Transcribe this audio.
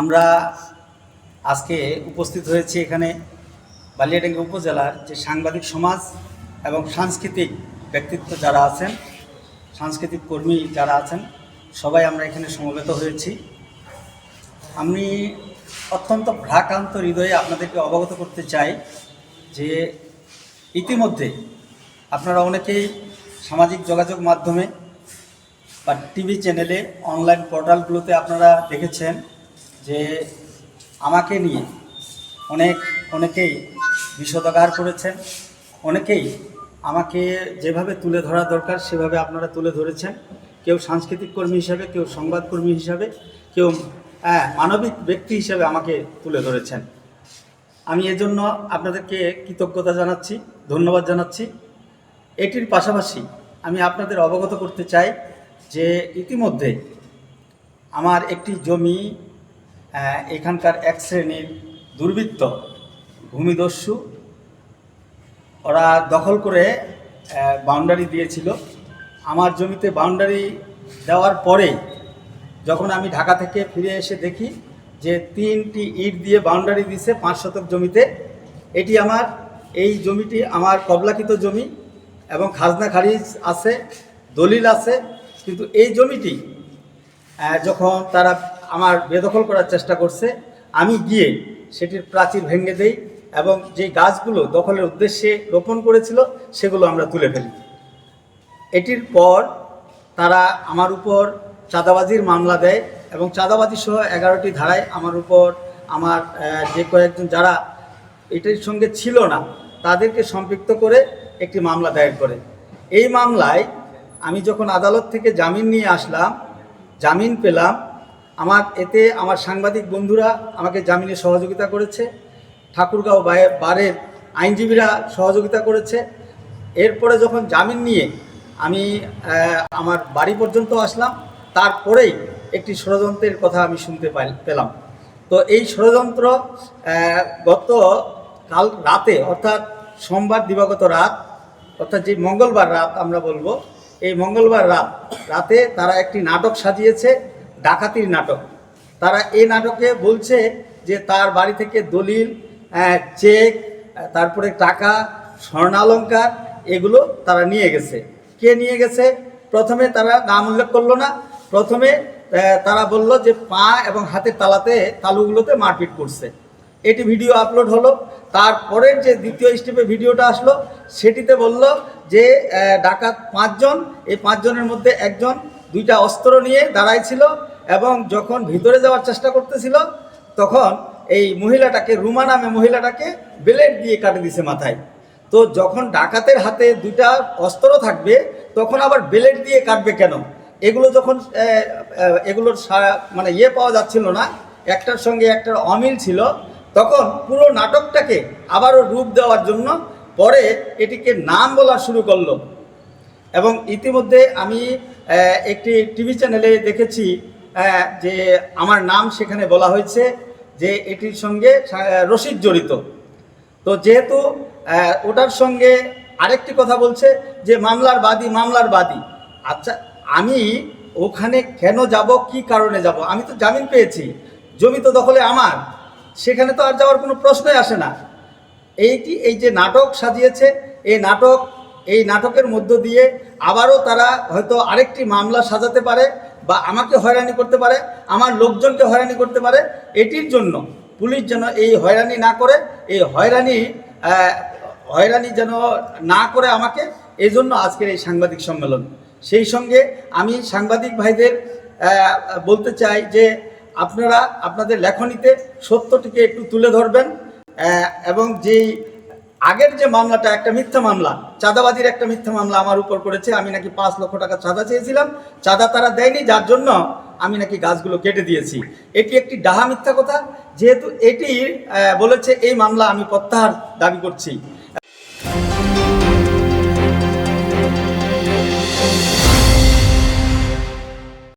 আমরা আজকে উপস্থিত হয়েছি এখানে বালিয়াডাঙ্গা উপজেলার যে সাংবাদিক সমাজ এবং সাংস্কৃতিক ব্যক্তিত্ব যারা আছেন, সাংস্কৃতিক কর্মী যারা আছেন, সবাই আমরা এখানে সমবেত হয়েছি। আমি অত্যন্ত ভ্রাক্রান্ত হৃদয়ে আপনাদেরকে অবগত করতে চাই যে ইতিমধ্যে আপনারা অনেকেই সামাজিক যোগাযোগ মাধ্যমে বা টিভি চ্যানেলে, অনলাইন পোর্টালগুলোতে আপনারা দেখেছেন যে আমাকে নিয়ে অনেক, অনেকেই বিষোদগার করেছেন। অনেকেই আমাকে যেভাবে তুলে ধরা দরকার, সেভাবে আপনারা তুলে ধরেছেন। কেউ সাংস্কৃতিক কর্মী হিসাবে, কেউ সংবাদকর্মী হিসাবে, কেউ মানবিক ব্যক্তি হিসাবে আমাকে তুলে ধরেছেন। আমি এজন্য আপনাদেরকে কৃতজ্ঞতা জানাচ্ছি, ধন্যবাদ জানাচ্ছি। এটির পাশাপাশি আমি আপনাদের অবগত করতে চাই যে ইতিমধ্যে আমার একটি জমি এখানকার এক শ্রেণির দুর্বৃত্ত ভূমিদস্যু, ওরা দখল করে বাউন্ডারি দিয়েছিল। আমার জমিতে বাউন্ডারি দেওয়ার পরে যখন আমি ঢাকা থেকে ফিরে এসে দেখি যে তিনটি ইট দিয়ে বাউন্ডারি দিছে পাঁচ শতক জমিতে, এটি আমার, এই জমিটি আমার কবলাকৃত জমি এবং খাজনা খারিজ আছে, দলিল আছে, কিন্তু এই জমিটি যখন তারা আমার বেদখল করার চেষ্টা করছে। আমি গিয়ে সেটির প্রাচীর ভেঙে দেই এবং যে গাছগুলো দখলের উদ্দেশ্যে রোপণ করেছিল, সেগুলো আমরা তুলে ফেলি। এটির পর তারা আমার উপর চাঁদাবাজির মামলা দেয় এবং চাঁদাবাজি সহ এগারোটি ধারায় আমার উপর আমার যে কয়েকজন যারা এটির সঙ্গে ছিল না, তাদেরকে সম্পৃক্ত করে একটি মামলা দায়ের করে। এই মামলায় আমি যখন আদালত থেকে জামিন নিয়ে আসলাম, জামিন পেলাম আমার এতে আমার সাংবাদিক বন্ধুরা আমাকে জামিনে সহযোগিতা করেছে, ঠাকুরগাঁও বায়ে- বারের আইনজীবীরা সহযোগিতা করেছে। এরপরে যখন জামিন নিয়ে আমি আমার বাড়ি পর্যন্ত আসলাম, তারপরেই একটি ষড়যন্ত্রের কথা আমি শুনতে পাই- পেলাম। তো এই ষড়যন্ত্র গত কাল রাতে, অর্থাৎ সোমবার দিবাগত রাত, অর্থাৎ যে মঙ্গলবার রাত আমরা বলব, এই মঙ্গলবার রাত, রাতে তারা একটি নাটক সাজিয়েছে। ডাকাতির নাটক। তারা এই নাটকে বলছে যে তার বাড়ি থেকে দলিল চেক তারপরে টাকা, স্বর্ণালঙ্কার, এগুলো তারা নিয়ে গেছে। কে নিয়ে গেছে? প্রথমে তারা নাম উল্লেখ করল না। প্রথমে তারা বলল যে পা এবং হাতের তালাতে, তালুগুলোতে মারপিট করছে। এটি ভিডিও আপলোড হলো। তারপরের যে দ্বিতীয় স্টেপে ভিডিওটা আসলো, সেটিতে বলল যে ডাকাত পাঁচজন। এই পাঁচজনের মধ্যে একজন দুইটা অস্ত্র নিয়ে দাঁড়াইছিল এবং যখন ভিতরে যাওয়ার চেষ্টা করতেছিল, তখন এই মহিলাটাকে, রুমা নামে মহিলাটাকে ব্লেড দিয়ে কাটে দিছে মাথায়। তো যখন ডাকাতের হাতে দুইটা অস্ত্র থাকবে, তখন আবার ব্লেড দিয়ে কাটবে কেন? এগুলো যখন এগুলোর মানে ইয়ে পাওয়া যাচ্ছিল না, একটার সঙ্গে একটার অমিল ছিল, তখন পুরো নাটকটাকে আবারও রূপ দেওয়ার জন্য পরে এটিকে নাম বলা শুরু করল। এবং ইতিমধ্যে আমি একটি টিভি চ্যানেলে দেখেছি যে আমার নাম সেখানে বলা হয়েছে যে এটির সঙ্গে রশিদ জড়িত। তো যেহেতু ওটার সঙ্গে আরেকটি কথা বলছে যে মামলার বাদী মামলার বাদী। আচ্ছা আমি ওখানে কেন যাব, কি কারণে যাব? আমি তো জামিন পেয়েছি, জমি তো দখলে আমার। সেখানে তো আর যাওয়ার কোনো প্রশ্নই আসে না। এইটি, এই যে নাটক সাজিয়েছে, এই নাটক, এই নাটকের মধ্য দিয়ে আবারও তারা হয়তো আরেকটি মামলা সাজাতে পারে বা আমাকে হয়রানি করতে পারে, আমার লোকজনকে হয়রানি করতে পারে, এটির জন্য, পুলিশ যেন এই হয়রানি না করে, এই হয়রানি হয়রানি যেন না করে আমাকে এই জন্য আজকের এই সাংবাদিক সম্মেলন। সেই সঙ্গে আমি সাংবাদিক ভাইদের বলতে চাই যে আপনারা, আপনাদের লেখনীতে সত্যটিকে একটু তুলে ধরবেন এবং যেই আগের যে মামলাটা, একটা মিথ্যা মামলা, চাঁদাবাজির একটা মিথ্যা মামলা আমার উপর করেছে, আমি নাকি পাঁচ লক্ষ টাকা চাঁদা চেয়েছিলাম, চাঁদা তারা দেয়নি, যার জন্য আমি নাকি গাছগুলো কেটে দিয়েছি। এটি একটি ডাহা মিথ্যা কথা, যেহেতু এটি বলেছে এই মামলা আমি প্রত্যাহার দাবি করছি।